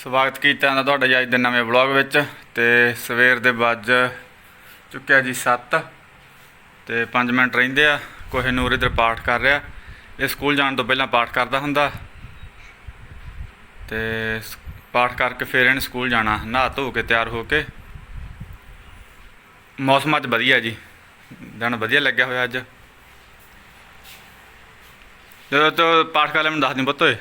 ਸਵਾਗਤ ਕੀਤਾ ਦਾ ਤੁਹਾਡਾ ਜੀ ਅੱਜ ਦੇ ਨਵੇਂ ਵਲੌਗ ਵਿੱਚ ਤੇ ਸਵੇਰ ਦੇ ਵੱਜ ਚੁੱਕਿਆ ਜੀ 7 ਤੇ 5 ਮਿੰਟ ਰਹਿੰਦੇ ਆ ਕੋਹੇ ਨੂਰ ਇਧਰ ਪਾਠ ਕਰ ਰਿਹਾ। ਇਹ ਸਕੂਲ ਜਾਣ ਤੋਂ ਪਹਿਲਾਂ ਪਾਠ ਕਰਦਾ ਹੁੰਦਾ। ਤੇ ਪਾਠ ਕਰਕੇ ਫਿਰ ਇਹਨੇ ਸਕੂਲ ਜਾਣਾ। ਨਹਾ ਧੋ ਕੇ ਤਿਆਰ ਹੋ ਕੇ। ਮੌਸਮ ਅੱਜ ਵਧੀਆ ਜੀ। ਦਿਨ ਵਧੀਆ ਲੱਗਿਆ ਹੋਇਆ ਅੱਜ। ਜਦੋਂ ਤੋਂ ਪਾਠ ਕਰ ਲੈ ਮੈਨੂੰ ਦੱਸ ਦਿਓ ਪੁੱਤ ਓਏ।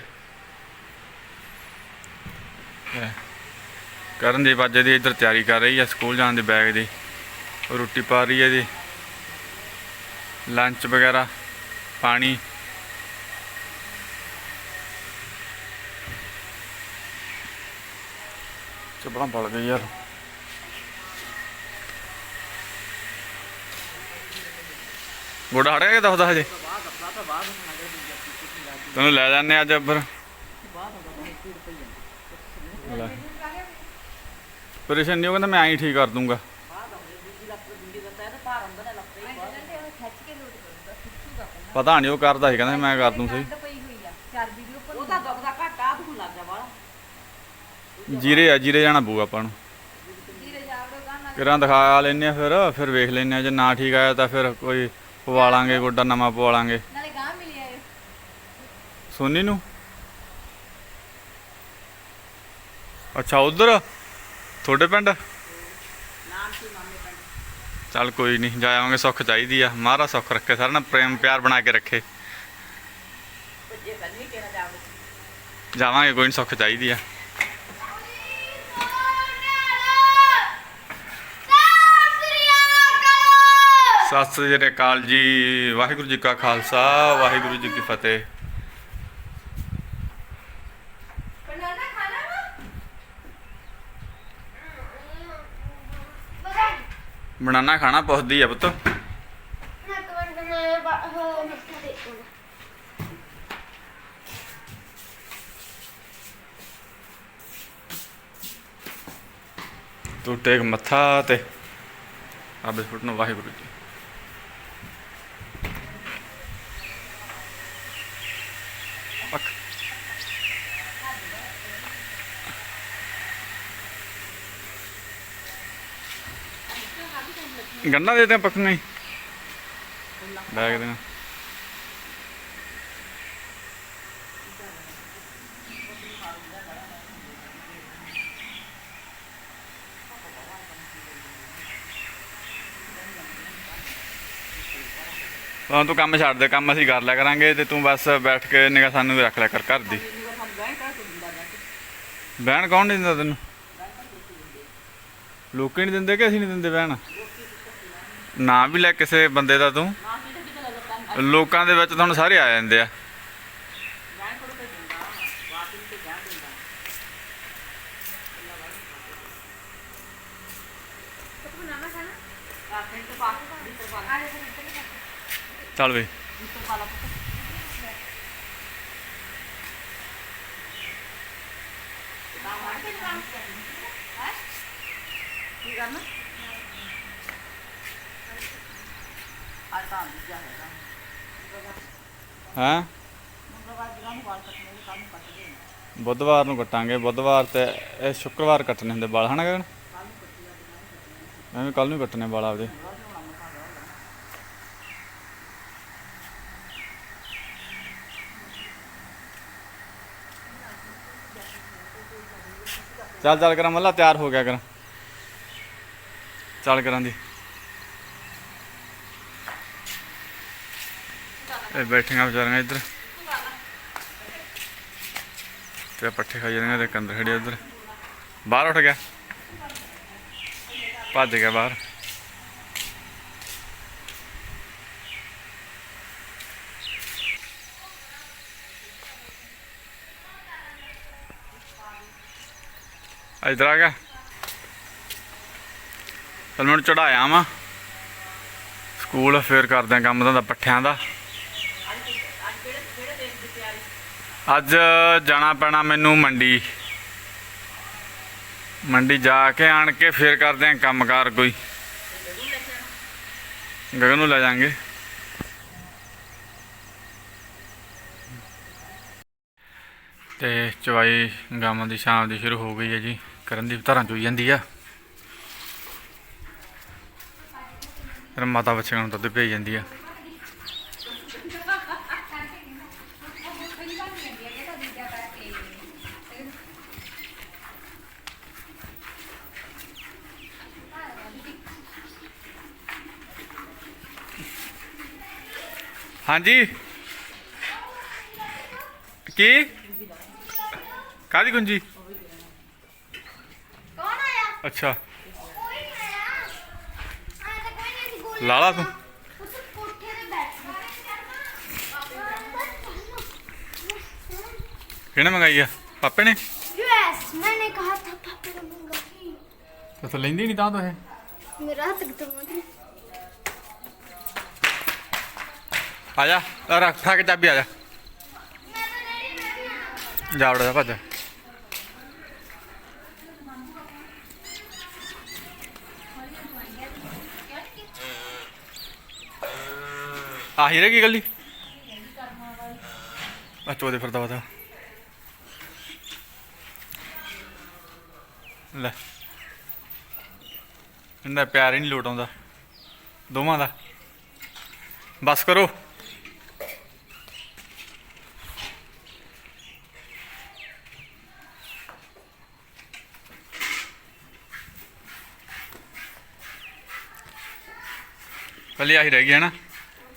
ਕਰਨ ਦੀ ਬਾਜੇ ਦੀ ਇੱਧਰ ਤਿਆਰੀ ਕਰ ਰਹੀ ਹੈ ਸਕੂਲ ਜਾਣ ਦੇ ਬੈਗ ਦੀ। ਰੋਟੀ ਪਾ ਰਹੀ ਹੈ ਜੀ ਲੰਚ ਵਗੈਰਾ, ਪਾਣੀ। ਚਪਲਾਂ ਪੜ ਗਈ ਯਾਰ। ਗੋਡਾ ਹੜਿਆ ਗਿਆ ਕਿ ਦੱਸਦਾ ਹਜੇ? ਤੈਨੂੰ ਲੈ ਜਾਂਦੇ ਅੱਜ ਉੱਪਰ ਲੈ। ਪਰੇਸ਼ਾਨ ਨਹੀਂ ਹੋ ਕਹਿੰਦਾ ਮੈਂ ਐਂ ਠੀਕ ਕਰ ਦੂੰਗਾ। ਪਤਾ ਨਹੀਂ ਉਹ ਕਰਦਾ ਸੀ, ਕਹਿੰਦਾ ਮੈਂ ਕਰ ਦੂੰ ਸਹੀ। ਉਹਦਾ ਦੁਖਦਾ ਘੱਟ ਆ ਤੂੰ ਲੱਗ ਵਾਲਾ ਜੀਰੇ ਆ, ਜੀਰੇ ਜਾਣਾ ਪਊਗਾ ਆਪਾਂ ਨੂੰ। ਕਿਰਾਂ ਦਿਖਾ ਲੈਨੇ ਆ ਫਿਰ ਫਿਰ ਵੇਖ ਲੈਨੇ ਆ ਜੇ ਨਾ ਠੀਕ ਆਇਆ ਤਾਂ ਫਿਰ ਕੋਈ ਪਵਾ ਲਾਂਗੇ ਗੋਡਾ ਨਵਾਂ ਪਵਾ ਲਾਂਗੇ ਨਾਲੇ ਗਾਂ ਮਿਲਿਆ ਇਹ ਸੋਨੀ ਨੂੰ? ਅੱਛਾ, ਉਧਰ? ਤੁਹਾਡੇ ਪਿੰਡ? ਨਾਮ ਸੀ ਮਾਮੇ ਪਿੰਡ। ਚੱਲ ਕੋਈ ਨਹੀਂ ਜਾ ਆਵਾਂਗੇ ਸੁੱਖ ਚਾਹੀਦੀ ਆ। ਮਹਾਰਾਜ ਸੁੱਖ ਰੱਖੇ ਸਾਰਿਆਂ ਨਾਲ ਪ੍ਰੇਮ ਪਿਆਰ ਬਣਾ ਕੇ ਰੱਖੇ। ਜਾਵਾਂਗੇ ਕੋਈ ਨਹੀਂ ਸੁੱਖ ਚਾਹੀਦੀ ਆ। ਸਤਿ ਸ੍ਰੀ ਅਕਾਲ ਜੀ ਵਾਹਿਗੁਰੂ ਜੀ ਕਾ ਖਾਲਸਾ ਵਾਹਿਗੁਰੂ ਜੀ ਕੀ ਫਤਿਹ ਬਨਾਨਾ ਖਾਣਾ ਵਾ ਬਣਾਣਾ ਖਾਣਾ ਪੁੱਛਦੀ ਆ ਪੁੱਤ। ਨਾ ਕਵਰ ਮੈਂ ਹੋ ਮੱਥਾ ਦੇਖੂਗਾ ਤੂੰ ਟੇਕ ਮੱਥਾ ਤੇ ਆ ਬਿਸਕੁਟ ਨੂੰ ਵਾਹਿਗੁਰੂ ਜੀ। ਗੰਨਾ ਦੇ ਦੇ ਪੱਕੀਆਂ ਹੀ। ਬੈਗ ਦੇ। ਤਾਂ ਤੂੰ ਕੰਮ ਛੱਡ ਦੇ, ਕੰਮ ਅਸੀਂ ਕਰ ਲਿਆ ਕਰਾਂਗੇ ਤੇ ਤੂੰ ਬਸ ਬੈਠ ਕੇ ਨਿਗਾ ਸਾਨੂੰ ਰੱਖ ਲਿਆ ਕਰ ਘਰ ਦੀ। ਬਹਿਣ ਕੌਣ ਨਹੀਂ ਦਿੰਦਾ ਤੈਨੂੰ? ਲੋਕੀ ਹੀ ਨਹੀਂ ਦਿੰਦੇ ਕਿ ਅਸੀਂ ਨਹੀਂ ਦਿੰਦੇ ਬਹਿਣ? ਨਾ ਵੀ ਲੈ ਕਿਸੇ ਬੰਦੇ ਦਾ ਤੂੰ। ਲੋਕਾਂ ਦੇ ਵਿੱਚ ਤੁਹਾਨੂੰ ਸਾਰੇ ਆ ਜਾਂਦੇ ਆ। ਚੱਲ ਵੇ ਤੇ ਦਿੰਦਾ ਹੈਂ? ਬੁੱਧਵਾਰ ਨੂੰ ਕੱਟਾਂਗੇ ਬੁੱਧਵਾਰ ਤੇ ਇਹ ਸ਼ੁੱਕਰਵਾਰ ਕੱਟਣੇ ਹੁੰਦੇ ਵਾਲ ਹਨਾ ਗਗਨ? ਮੈਂ ਵੀ ਕੱਲ ਨੂੰ ਕੱਟਣੇ ਵਾਲ ਆਪਦੇ। ਚੱਲ ਚੱਲ ਕਰਾਂ ਮੱਲਾ ਤਿਆਰ ਹੋ ਗਿਆ ਕਰਾਂ। ਚੱਲ ਕਰਾਂ ਦੀ ਇਹ ਬੈਠੀਆਂ ਵਿਚਾਰੀਆਂ ਇੱਧਰ। ਤੇ ਪੱਠੇ ਖਾਈ ਜਾਂਦੀਆਂ ਤੇ ਕੰਦਰ ਖੜੀ ਉਧਰ। ਬਾਹਰ ਉੱਠ ਗਿਆ। ਭੱਜ ਗਿਆ ਬਾਹਰ। ਇਧਰ ਆ ਗਿਆ। ਚਲ ਮੈਨੂੰ ਚੜਾਇਆ ਵਾ। ਸਕੂਲ ਫੇਰ ਕਰਦੇ ਕੰਮ ਧੰਦਾ ਪੱਠਿਆਂ ਦਾ। ਅੱਜ ਜਾਣਾ ਪੈਣਾ ਮੈਨੂੰ ਮੰਡੀ। ਮੰਡੀ ਜਾ ਕੇ ਆਣ ਕੇ ਫੇਰ ਕਰਦੇ ਆਂ ਕੰਮਕਾਰ ਕੋਈ। ਗਗਨ ਨੂੰ ਲੈ ਜਾਾਂਗੇ। ਤੇ ਚਵਾਈ ਗਾਵਾਂ ਦੀ ਸ਼ਾਮ ਦੀ ਸ਼ੁਰੂ ਹੋ ਗਈ ਹੈ ਜੀ। ਕਰਨ ਦੀ ਧਾਰਾਂ ਚੋਈ ਜਾਂਦੀ ਆ। ਫਿਰ ਮਾਤਾ ਬੱਚਿਆਂ ਨੂੰ ਦੁੱਧ ਭੇਜ ਜਾਂਦੀ ਆ। ਹਾਂਜੀ। ਕੀ? ਕਾਦੀ ਗੁੰਜੀ? ਕੌਣ ਆਇਆ? ਅੱਛਾ। ਲਾਲਾ ਤੂੰ। ਉਸ ਕੋਠੇ ਤੇ ਬੈਠ ਕਿਹਨੇ ਮੰਗਾਈ ਆ? ਪਾਪੇ ਨੇ? ਯੈਸ ਮੈਨੇ ਕਹਾ ਥਾ ਪਾਪਾ ਨੂੰ ਮੰਗਾਈ। ਤਾਂ ਲੈਂਦੀ ਨਹੀਂ ਤਾਂ ਤੋ ਇਹ? ਮੇਰਾ ਹੱਥ ਕਿਤੋਂ ਮੰਗਾਈ ਆਜਾ ਜਾ ਆ ਰੱਖ ਥਾ ਕੇ ਚਾਬੀ ਆ ਜਾ। ਜਾ ਉੜ ਭੱਜ। ਆਹੀ ਹੀਰੇ ਕੀ ਗੱਲੀ ਅੱਛਾ ਦੇ ਫਿਰਦਾ ਵਦਾ ਲੈ। ਇਹਨਾਂ ਪਿਆਰ ਹੀ ਨਹੀਂ ਲੋਟ ਆਉਂਦਾ। ਦੋਵਾਂ ਦਾ। ਬਸ ਕਰੋ। ਕੱਲੀ ਆਹੀ ਰਹਿ ਗਈ ਹੈ ਨਾ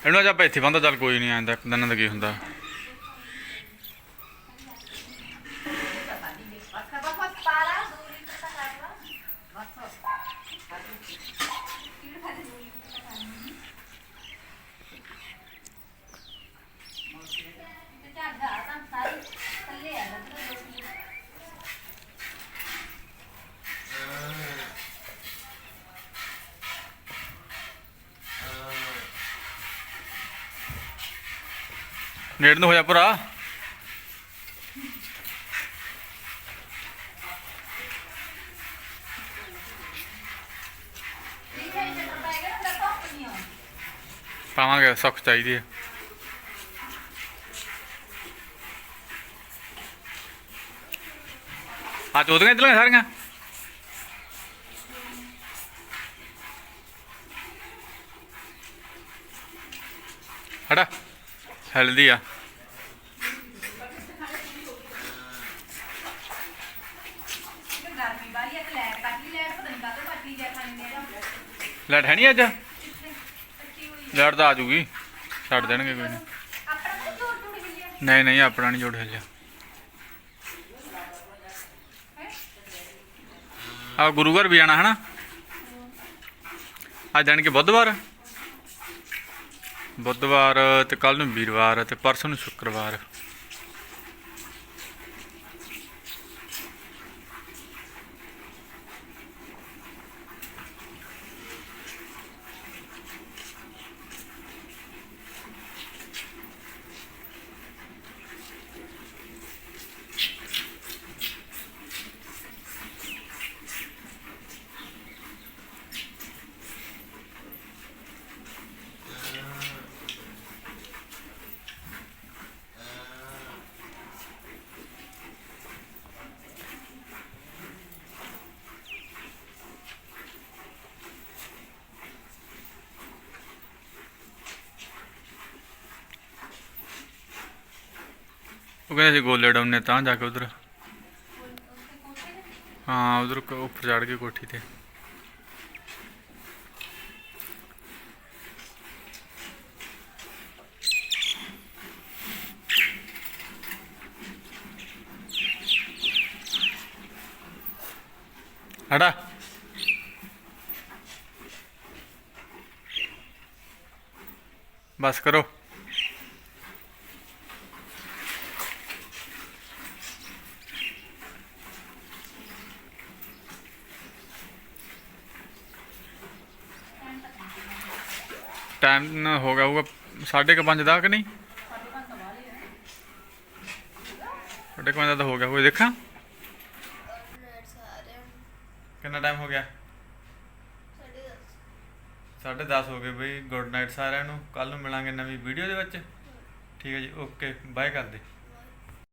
ਇਹਨੂੰ ਅੱਜ ਆਪਾਂ ਇੱਥੇ ਬੰਦਾ ਚੱਲ ਕੋਈ ਨਹੀਂ ਆਂਦਾ ਦਿਨਾਂ ਦਾ ਕੀ ਹੁੰਦਾ। ਨੇੜ ਨੂੰ ਹੋ ਜਾ ਭਰਾ। ਪਾਵਾਂਗੇ, ਸੁੱਖ ਚਾਹੀਦੀ ਹੈ। ਆ ਚੋਦੀਆਂ ਇੱਧਰ ਸਾਰੀਆਂ? ਹੜਾ ਹੈਲਦੀ ਆ ਗਰਮੀ ਵਾਲੀ ਲੈਟ ਹੈ ਨਹੀਂ ਅੱਜ? ਲੈਟ ਤਾਂ ਆ ਛੱਡ ਦੇਣਗੇ ਕੋਈ ਨਹੀਂ ਨਹੀਂ ਨਹੀਂ ਆਪਣਾ ਨਹੀਂ ਜੋੜ ਹਲਿਆ ਆ ਗੁਰੂ ਘਰ ਵੀ ਜਾਣਾ ਹੈ ਨਾ ਅੱਜ ਜਾਣ ਕੇ ਬੁੱਧਵਾਰ? ਬੁੱਧਵਾਰ ਤੇ ਕੱਲ ਨੂੰ ਵੀਰਵਾਰ ਤੇ ਪਰਸੋਂ ਨੂੰ ਸ਼ੁੱਕਰਵਾਰ। ਉਹ ਕਹਿੰਦੇ ਸੀ ਗੋਲੇ ਡਾਉਨੇ ਤਾਂ ਜਾ ਕੇ ਉਧਰ। ਹਾਂ, ਉਧਰ ਉੱਪਰ ਚੜ ਕੇ ਕੋਠੀ ਤੇ। ਹੜਾ ਬਸ ਕਰੋ। ਟਾਈਮ ਹੋ ਸਾਢੇ ਕੁ ਪੰਜ ਦਾ ਕਿ ਨਹੀਂ? ਸਾਢੇ ਕੁ ਪੰਜ ਦਾ ਤਾਂ ਹੋ ਗਿਆ। ਹੋਵੇ ਦੇਖਾਂ। ਕਿੰਨਾ ਟਾਈਮ ਹੋ ਗਿਆ? ਸਾਢੇ 10 ਹੋ ਗਏ ਬਈ। ਗੁੱਡ ਨਾਈਟ ਸਾਰਿਆਂ ਨੂੰ। ਕੱਲ ਨੂੰ ਮਿਲਾਂਗੇ ਨਵੀਂ ਵੀਡੀਓ ਦੇ ਵਿੱਚ। ਠੀਕ ਹੈ ਜੀ। ਓਕੇ ਬਾਏ ਕਰਦੇ।